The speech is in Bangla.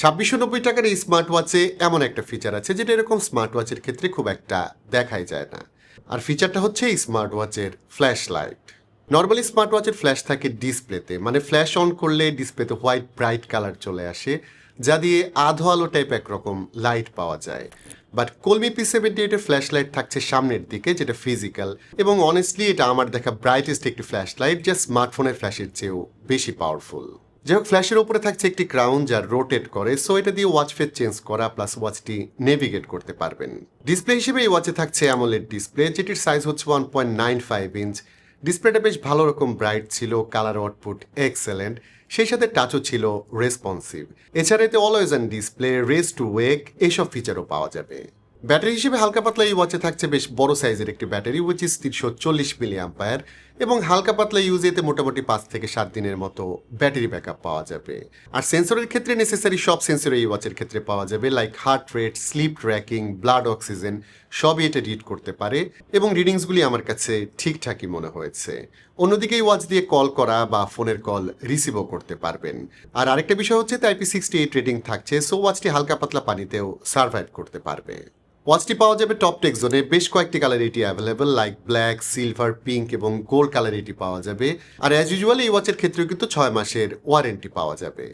ছাব্বিশশো নব্বই টাকার এই স্মার্ট ওয়াচে এমন একটা ফিচার আছে, যেটা এরকম স্মার্ট ওয়াচের ক্ষেত্রে খুব একটা দেখাই যায় না। আর ফিচারটা হচ্ছে এই স্মার্ট ওয়াচের ফ্ল্যাশ লাইট নর্মালি স্মার্ট ওয়াচের ফ্ল্যাশ থাকে ডিসপ্লেতে মানে ফ্ল্যাশ অন করলে ডিসপ্লেতে হোয়াইট ব্রাইট কালার চলে আসে, যা দিয়ে আধো আলো টাইপ একরকম লাইট পাওয়া যায়। বাট কলমি পি সেভেন্টি এইটের ফ্ল্যাশ লাইট থাকছে সামনের দিকে, যেটা ফিজিক্যাল এবং অনেস্টলি এটা আমার দেখা ব্রাইটেস্ট একটি ফ্ল্যাশ লাইট যা স্মার্টফোনের ফ্ল্যাশের চেয়েও বেশি পাওয়ারফুল যাই হোক ফ্ল্যাশের উপরে থাকছে একটি ক্রাউন যা রোটেট করে, সো এটা দিয়ে ওয়াচ ফেস চেঞ্জ করা প্লাস ওয়াচটি নেভিগেট করতে পারবেন। ডিসপ্লে হিসেবে এই ওয়াচে থাকছে অ্যামোলেড ডিসপ্লে, যেটির সাইজ হচ্ছে one point nine five inch ডিসপ্লেটা বেশ ভালো রকম ব্রাইট ছিল কালার আউটপুট এক্সেলেন্ট সেই সাথে টাচও ছিল রেসপন্সিভ এছাড়া এতে always and display raise to wake এইসব ফিচারও পাওয়া যাবে। ব্যাটারি হিসেবে হালকা পাতলা এই ওয়াচে থাকছে বেশ বড় সাইজের একটি ব্যাটারি উইচ ইস তিনশো চল্লিশ মিলি আম্পায়ার এবং হালকা পাতলা ইউজ এতে মোটামুটি পাঁচ থেকে সাত দিনের মতো ব্যাটারি ব্যাকআপ পাওয়া যাবে। আর সেন্সরের ক্ষেত্রে নেসেসারি সব সেন্সর এই ওয়াচের ক্ষেত্রে পাওয়া যাবে like heart rate sleep tracking blood oxygen সবই এটা রিড করতে পারে, এবং রিডিংসগুলি আমার কাছে ঠিকঠাকই মনে হয়েছে। অন্যদিকে এই ওয়াচ দিয়ে কল করা বা ফোনের কল রিসিভও করতে পারবেন। আর আরেকটা বিষয় হচ্ছে আইপি সিক্সটি এইট রেটিং থাকছে সো ওয়াচটি হালকা পাতলা পানিতেও সার্ভাইভ করতে পারবে। ওয়াচটি পাওয়া যাবে টপ টেক জোনে বেশ কয়েকটি কালার এটি available like black silver pink এবং গোল্ড কালার এটি পাওয়া যাবে। আর অ্যাজ ইউজুয়াল এই ওয়াচের ক্ষেত্রেও কিন্তু ছয় মাসের ওয়ারেন্টি পাওয়া যাবে।